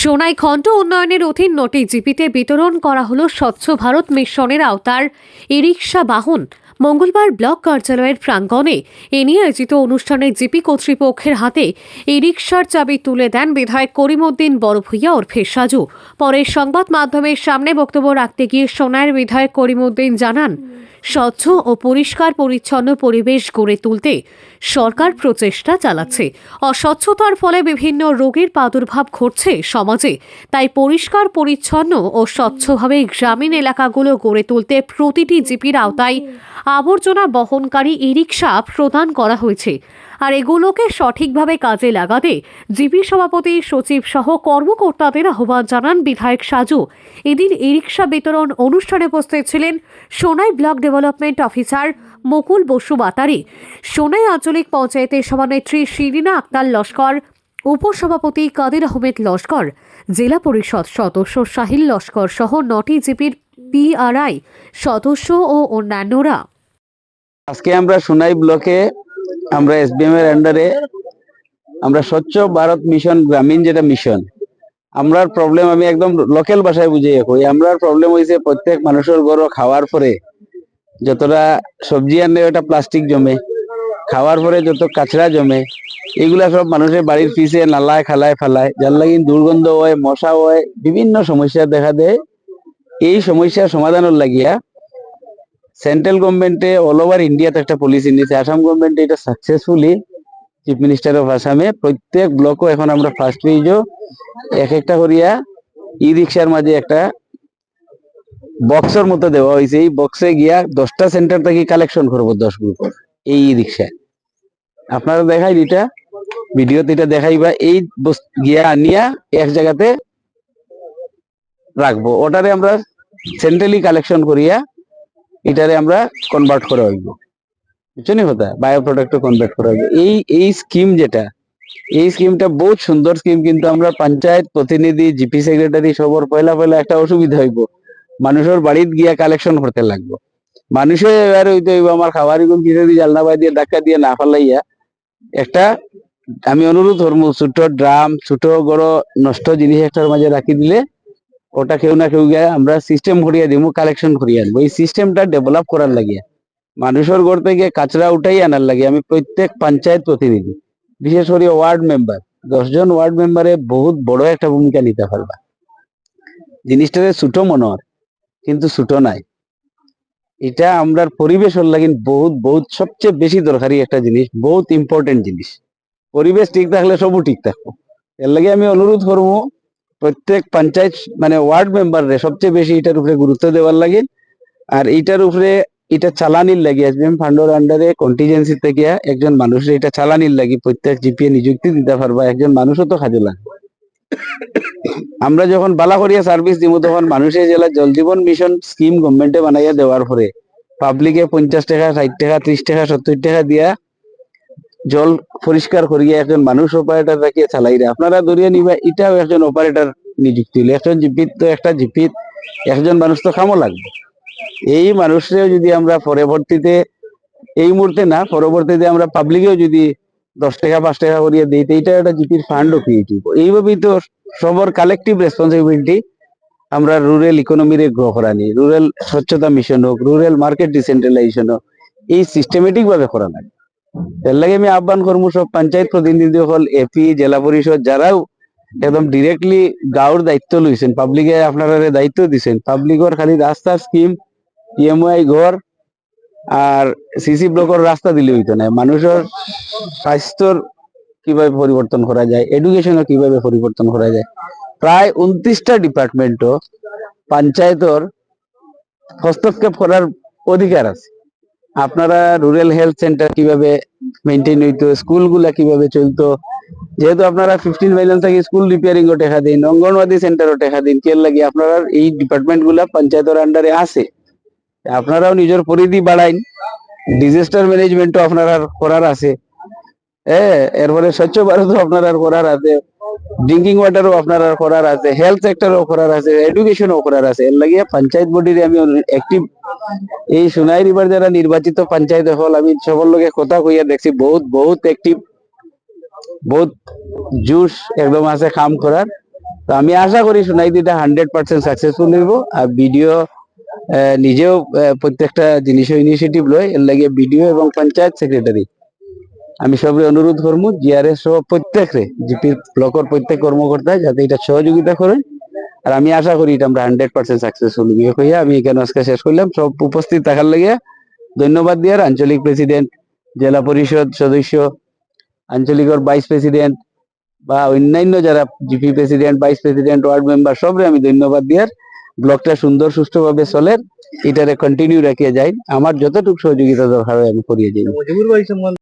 সোনাই খণ্ড উন্নয়নের অধীন নটি জিপিতে বিতরণ করা হল স্বচ্ছ ভারত মিশনের আওতার ই রিক্সা বাহন মঙ্গলবার ব্লক কার্যালয়ের প্রাঙ্গণে এ নিয়ে আয়োজিত অনুষ্ঠানে জিপি কর্তৃপক্ষের হাতে ই রিক্সার চাবি তুলে দেন বিধায়ক করিমউদ্দিন বড়ভূইয়া ওরফে সাজু। পরে সংবাদ মাধ্যমের সামনে বক্তব্য রাখতে গিয়ে সোনাইয়ের বিধায়ক করিমউদ্দিন জানান, স্বচ্ছ ও পরিষ্কার পরিচ্ছন্ন পরিবেশ গড়ে তুলতে সরকার প্রচেষ্টা চালাচ্ছে। অস্বচ্ছতার ফলে বিভিন্ন রোগের প্রাদুর্ভাব ঘটছে সমাজে। তাই পরিষ্কার, পরিচ্ছন্ন ও স্বচ্ছভাবে গ্রামীণ এলাকাগুলো গড়ে তুলতে প্রতিটি জিপির আওতায় আবর্জনা বহনকারী ই রিক্সা প্রদান করা হয়েছে। আর এগুলোকে সঠিকভাবে কাজে লাগাতে জিপি সভাপতি, সচিব সহ কর্মকর্তাদের আহ্বান জানান বিধায়ক সাজু। এদিন ই রিক্সা বিতরণ অনুষ্ঠানে উপস্থিত ছিলেন Sonai block development officer Mukul Basu বাতারি Sonai আঞ্চলিক পঞ্চায়েতের সভানেত্রী শিরিনা আক্তার লস্কর, উপসভাপতি কাদের আহমেদ লস্কর, জেলা পরিষদ সদস্য সাহিল লস্কর সহ নটি জিপির পিআরআই সদস্য ও অন্যান্যরা। আজকে আমরা সোনাই ব্লকে আমরা এসবিএম এর আন্ডারে আমরা স্বচ্ছ ভারত মিশন গ্রামীণ যেটা মিশন, আমরার প্রবলেম আমি একদম লোকাল ভাষায় বুঝিয়ে কই। আমরার প্রবলেম হইছে প্রত্যেক মানুষের গরু খাওয়ার পরে যতটা সবজি আনলে ওটা প্লাস্টিক জমে, খাওয়ার পরে যত কাঁচড়া জমে, এগুলা সব মানুষের বাড়ির পিছে নালায়, খালায়, ফালায়, যার লাগি দুর্গন্ধ হয়, মশা হয়, বিভিন্ন সমস্যা দেখা দেয়। এই সমস্যার সমাধানের লাগিয়া সেন্ট্রাল গভর্নমেন্টে অল ওভার ইন্ডিয়াতে একটা পলিসি নিয়েছে আসাম গভর্নমেন্ট এটা সাকসেসফুলি চিফ মিনিস্টার অফ আসামে প্রত্যেক ব্লকও এখন আমরা ফার্স্ট পেজও এক একটা করিয়া ই রিক্সার মাঝে একটা বক্সের মতো দেওয়া হয়েছে। এই বক্সে গিয়া দশটা সেন্টার থেকে কালেকশন করব দশ গ্রুপ এই ই রিক্সায় আপনারা দেখাই এটা ভিডিওতে এটা দেখাইবা। এই গিয়া আনিয়া এক জায়গাতে রাখব। ওটারে আমরা সেন্ট্রালি কালেকশন করিয়া এটারে আমরা কনভার্ট করা হইব বুঝছেন কথা? বায়ো প্রোডাক্ট কনভার্ট করা হইব এই এই স্কিম যেটা, এই স্কিমটা বহুত সুন্দর স্কিম কিন্তু আমরা পঞ্চায়েত প্রতিনিধি জিপি সেক্রেটারি সবর পয়লা পয়লা একটা অসুবিধা হইব। মানুষের বাড়িতে গিয়া কালেকশন করতে লাগবো। মানুষে এবার হইতে হইব আমার খাবার গুণ কিনে দিয়ে জালনা বাই দিয়ে ধাক্কা দিয়ে না ফেলাইয়া একটা, আমি অনুরোধ করব, ছোট ড্রাম, ছোট বড় নষ্ট জিনিস একটার মাঝে রাখি দিলে ওটা কেউ না কেউ গিয়ে আমরা সিস্টেম করিয়া দিব কালেকশন করিয়া আনব। এই সিস্টেমটা ডেভেলপ করার লাগিয়া, মানুষের ঘর থেকে কাঁচরা উঠাই আনার লাগে আমি প্রত্যেক পঞ্চায়েত প্রতিনিধি, বিশেষ করে ওয়ার্ড মেম্বার দশজন ওয়ার্ড মেম্বারে বহুত বড় একটা ভূমিকা নিতে পারবা। জিনিসটাতে ছোট মনে হয় কিন্তু ছোট নাই। এটা আমরার পরিবেশের লাগিন বহুত বহুত সবচেয়ে বেশি দরকারি একটা জিনিস, বহুত ইম্পর্টেন্ট জিনিস। পরিবেশ ঠিক থাকলে সবু ঠিক থাকব। এর লাগে আমি অনুরোধ করব প্রত্যেক পঞ্চায়েত মানে ওয়ার্ড মেম্বাররে সবচেয়ে বেশি এটার উপরে গুরুত্ব দেওয়ার লাগে। আর এটার উপরে, এটা চালানির লাগে। এসবিএম ফান্ডের আন্ডারে কন্টিজেন্সি থেকে একজন মানুষের এটা চালানির লাগি। প্রত্যেক জিপিএ নিযুক্তি দিতে পারবা, একজন মানুষও তো কাজে লাগবে আমরা যখন বালা করিয়া সার্ভিস দিব তখন মানুষের জেলা জল জীবন মিশন স্কিম গভর্নমেন্টে বানাইয়া দেওয়ার পরে পাবলিকে পঞ্চাশ টাকা, ষাট টাকা, ত্রিশ টাকা, সত্তর টাকা দিয়া জল পরিষ্কার করিয়া একজন মানুষ অপারেটর রাখিয়ে চালাইরে আপনারা ধরিয়ে নিবা, এটাও একজন অপারেটর নিযুক্তি হইলে। একজন জিপিত তো একটা জিপিত একজন মানুষ তো কামও লাগবে। এই মানুষরেও যদি আমরা পরবর্তীতে, এই মুহূর্তে না, পরবর্তীতে আমরা পাবলিকেও যদি দশ টাকা, পাঁচ টাকা করিয়া দিই, তো এইটা একটা জিপির ফান্ডও ক্রিয়েট হইব এইভাবেই তো সবর কালেকটিভ রেসপন্সিবিলিটি আমরা রুরাল ইকোনমিরে করা নিই। রুরাল স্বচ্ছতা মিশন হোক রুরাল মার্কেট ডিসেন্ট্রালাইজেশন হোক, এই সিস্টেমেটিক ভাবে করা লাগে। এর লাগে আমি আহ্বান করব সব পঞ্চায়েত প্রতিনিধি হল এপি জেলা পরিষদ, যারাও একদম ডিরেক্টলি গাঁওর দায়িত্ব লইছেন। পাবলিকে আপনারা দায়িত্ব দিছেন পাবলিকর খালি রাস্তার স্কিম ইএমআই ঘর আর সিসি ব্লকের রাস্তা দিলে হইতো না। মানুষের স্বাস্থ্যর কীভাবে পরিবর্তন করা যায় এডুকেশনও কীভাবে পরিবর্তন করা যায়। প্রায় উনত্রিশটা ডিপার্টমেন্টও পঞ্চায়েতর হস্তক্ষেপ করার অধিকার আছে। আপনারা রুরাল হেলথ সেন্টার কীভাবে মেনটেন হইতো, স্কুলগুলা কীভাবে চলতো? যেহেতু আপনারা ফিফটিন মাইলেন থেকে স্কুল রিপেয়ারিং ও টেকা দিন, অঙ্গনওয়াড়ি সেন্টারও টেকা দিন কে লাগি আপনারা এই ডিপার্টমেন্টগুলা পঞ্চায়েতের আন্ডারে আছে। আপনারাও নিজের পরিধি বাড়াইন ডিজাস্টার আপনারা করার আছে। হ্যাঁ এরপরে স্বচ্ছ ভারতও আপনারা করার আছে। ড্রিঙ্কিং ওয়াটারও আপনারা করার আছে হেলথ সেক্টরও করার আছে এডুকেশনও করার আছে। এর লাগিয়ে পঞ্চায়েত বডির আমি একটিভ এই সোনাই রিভার যারা নির্বাচিত পঞ্চায়েত হল, আমি সবার লগে কথা কইয়া দেখছি, বহুত বহুত একটিভ বহুত জুস একদম আছে কাম করার। তো আমি আশা করি সোনাই দিটা হান্ড্রেড পার্সেন্ট সাকসেসফুল হইব, আর ভিডিও নিজেও প্রত্যেকটা জিনিসের ইনিশিয়েটিভ লয়, এর লাগে ভিডিও এবং পঞ্চায়েত সেক্রেটারি আমি সবরে অনুরোধ করব জিআরএস সহ প্রত্যেকরে জিপির ব্লকের প্রত্যেক কর্মকর্তা যাতে এটা সহযোগিতা করেন আর আমি আশা করি এটা আমরা হান্ড্রেড পার্সেন্ট সাকসেসফুল কইয়া আমি এখানে আজকে শেষ করলাম। সব উপস্থিত থাকার লাগিয়া ধন্যবাদ দিয়ার আঞ্চলিক প্রেসিডেন্ট জেলা পরিষদ সদস্য, আঞ্চলিকর ভাইস প্রেসিডেন্ট বা অন্যান্য যারা GP president vice president ward member সবরে আমি ধন্যবাদ দিয়ার ব্লকটা সুন্দর, সুষ্ঠুভাবে চলে। এটারে কন্টিনিউ রাখিয়ে যাই। আমার যতটুকু সহযোগিতা দরকার হয় আমি করিয়ে যাই।